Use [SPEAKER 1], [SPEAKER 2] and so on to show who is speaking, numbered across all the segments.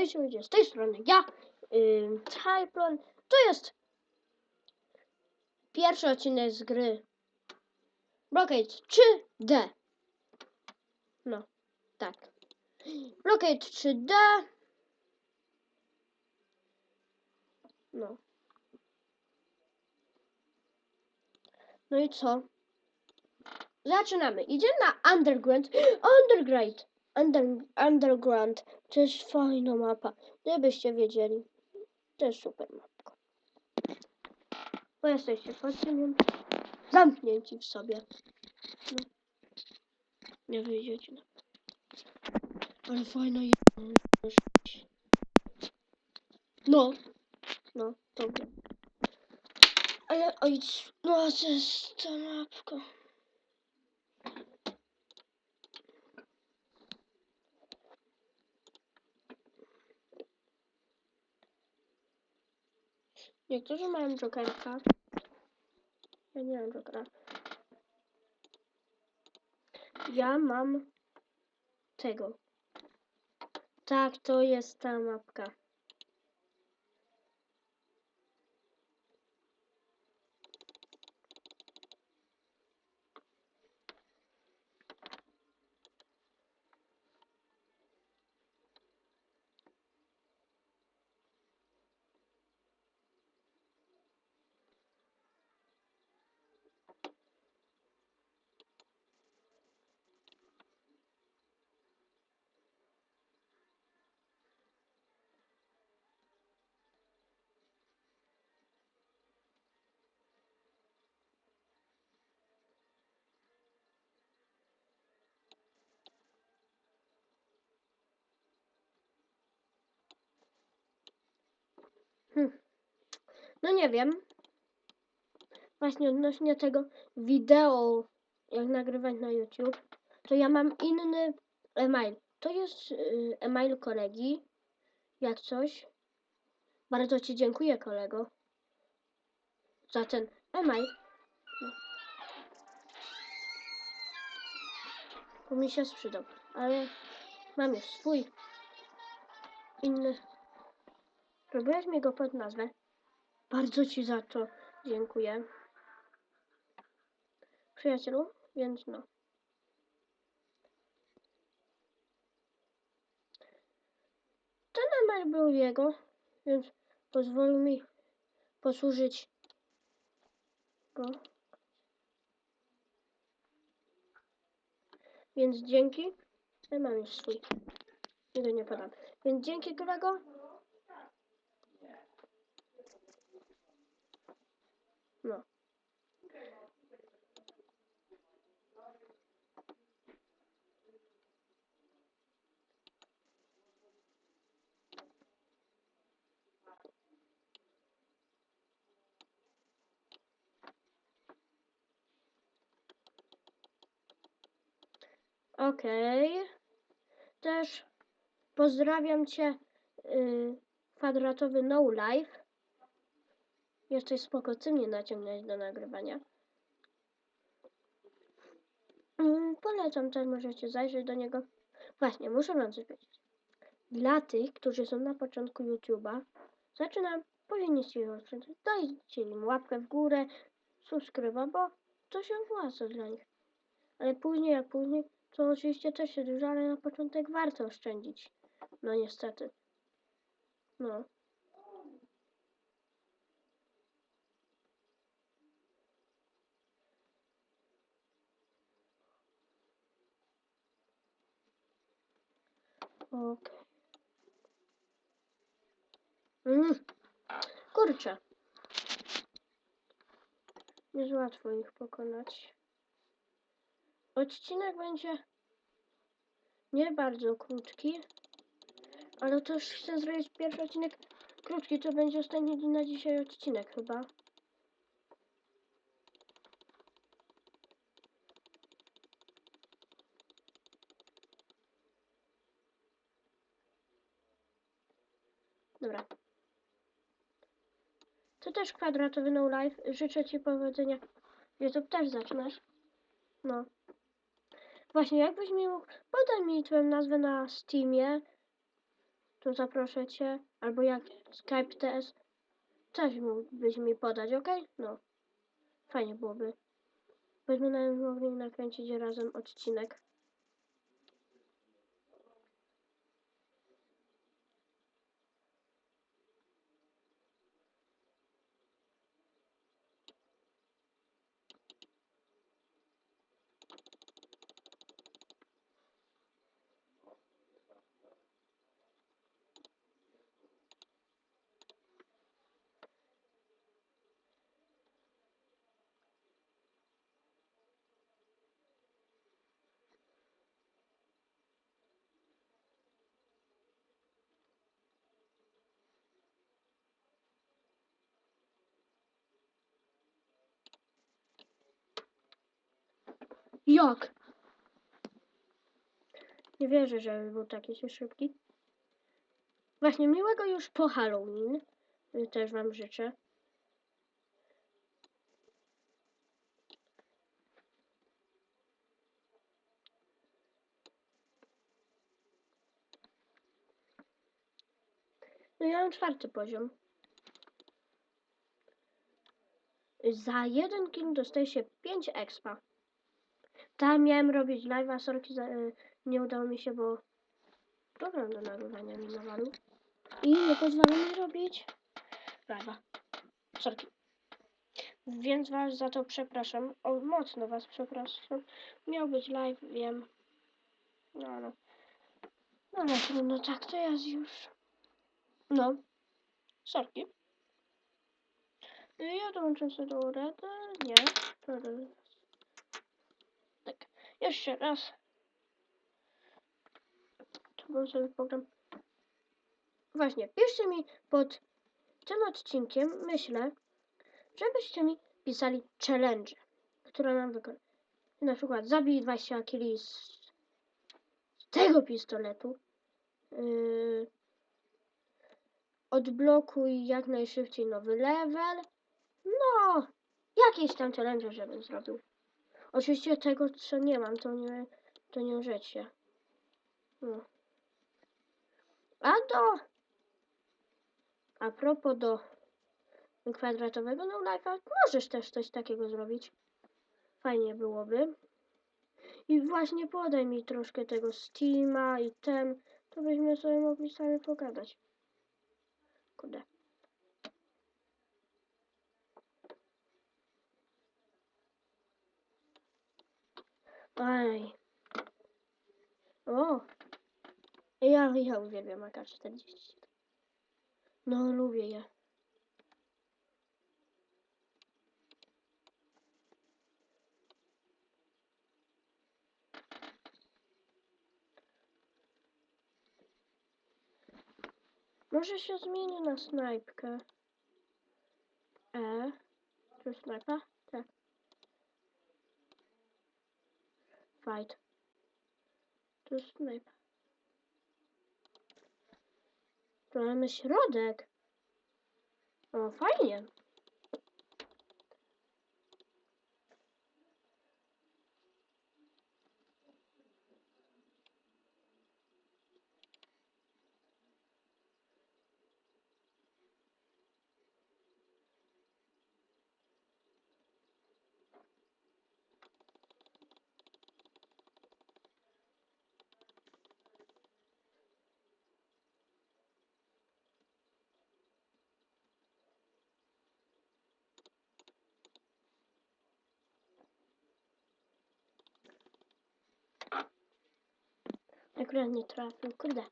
[SPEAKER 1] Cześć ludzie, z tej strony ja, yy. To jest pierwszy odcinek z gry Blockade 3D. No, tak. Blockade 3D. No. No i co? Zaczynamy. Idziemy na Underground. Underground. Under, underground. To jest fajna mapa. Gdybyście wiedzieli. To jest super mapka. Bo jesteście facylem. Zamknięci w sobie. No. Nie wyjdziecie. na- Ale fajna jest. No. No, dobra. Ale oj, no to jest ta mapka. Niektórzy mają jokerka. Ja nie mam jokera. Ja mam tego. Tak, to jest ta mapka. Hm. No nie wiem. Właśnie odnośnie tego wideo, jak nagrywać na YouTube, to ja mam inny e-mail. To jest y, e-mail kolegi, jak coś. Bardzo Ci dziękuję, kolego, za ten e-mail. Bo mi się sprzedał, ale mam już swój inny. Próbujesz mi go pod nazwę? Bardzo Ci za to dziękuję. Przyjacielu, więc no. Ten numer był jego, więc pozwolił mi posłużyć go. Więc dzięki. Ja mam już swój. Jego nie podam. Więc dzięki kolego. No. Okej. Też pozdrawiam cię, yy, kwadratowy no life. Jesteś spoko, ty mnie naciągnąłeś do nagrywania. Mm, polecam też, możecie zajrzeć do niego. Właśnie, muszę wam coś powiedzieć. Dla tych, którzy są na początku YouTube'a, zaczynam, powinniście ją odczytać. Dajcie im łapkę w górę, subskryba, bo to się opłaca dla nich. Ale później, jak później, to oczywiście też się dużo, ale na początek warto oszczędzić. No niestety. No. Okej. Mm. Kurczę. Jest łatwo ich pokonać. Odcinek będzie nie bardzo krótki, ale też chcę zrobić pierwszy odcinek krótki, to będzie ostatni na dzisiaj odcinek chyba. Dobra. To też kwadratowy no life. Życzę Ci powodzenia. YouTube też zaczynasz. No. Właśnie, jakbyś mi mógł, podaj mi Twoją nazwę na Steamie. to zaproszę cię. Albo jak Skype TS. Coś mógłbyś mi podać, ok? No. Fajnie byłoby. Byśmy mogli nakręcić razem odcinek. Jak? Nie wierzę, że był taki się szybki. Właśnie, miłego już po Halloween. Też wam życzę. No ja mam czwarty poziom. Za jeden kill dostaje się 5 expa. Tam miałem robić live'a, sorki, za, y, nie udało mi się, bo program do nagrywania mi nawalił. I nie pozwala mi robić live'a. Sorki. Więc was za to przepraszam. O, mocno was przepraszam. Miał być live, wiem. No, ale... No, ale trudno, tak to jest już. No. Sorki. Ja dołączę sobie do Redy. Nie. Jeszcze raz. To bym sobie program. Właśnie, piszcie mi pod tym odcinkiem, myślę, żebyście mi pisali challenge, które nam wykonać. Na przykład zabij 20 kili z tego pistoletu. Yy, odblokuj jak najszybciej nowy level. No, jakieś tam challenge, żebym zrobił. Oczywiście tego, co nie mam, to nie, to nie życie. No. A do... A propos do kwadratowego no life'a, możesz też coś takiego zrobić. Fajnie byłoby. I właśnie podaj mi troszkę tego Steama i ten, to byśmy sobie mogli sami pogadać. Kurde. Aj. O! Ja, ja uwielbiam AK-40. No, lubię je. Może się zmieni na snajpkę. E. Czy snajpa? Tak. Fight. To jest snajpa. Tu mamy środek. O, fajnie. Akurat nie trafił, kurde.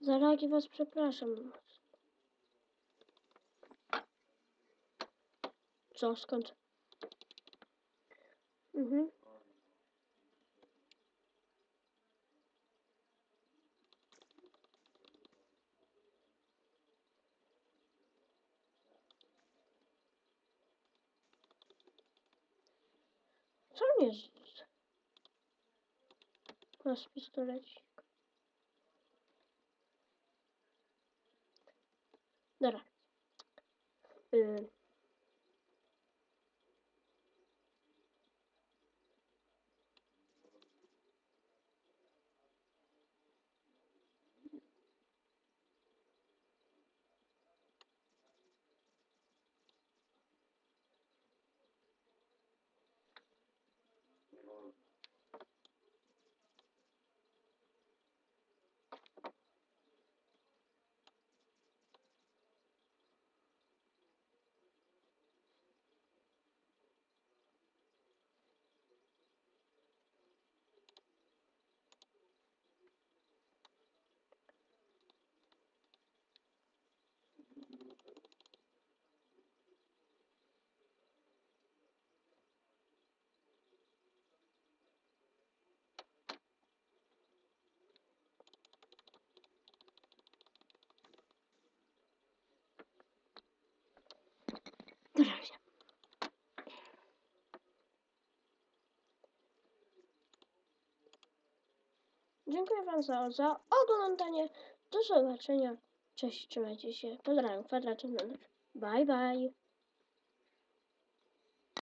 [SPEAKER 1] Za lagi was przepraszam. Co, skąd? Mhm. Co on jest? Masz pistolecik. Dobra. Y, Dobra, się. Dziękuję Wam za, za oglądanie. Do zobaczenia. Cześć, trzymajcie się. Pozdrawiam, kwadratem Bye bye.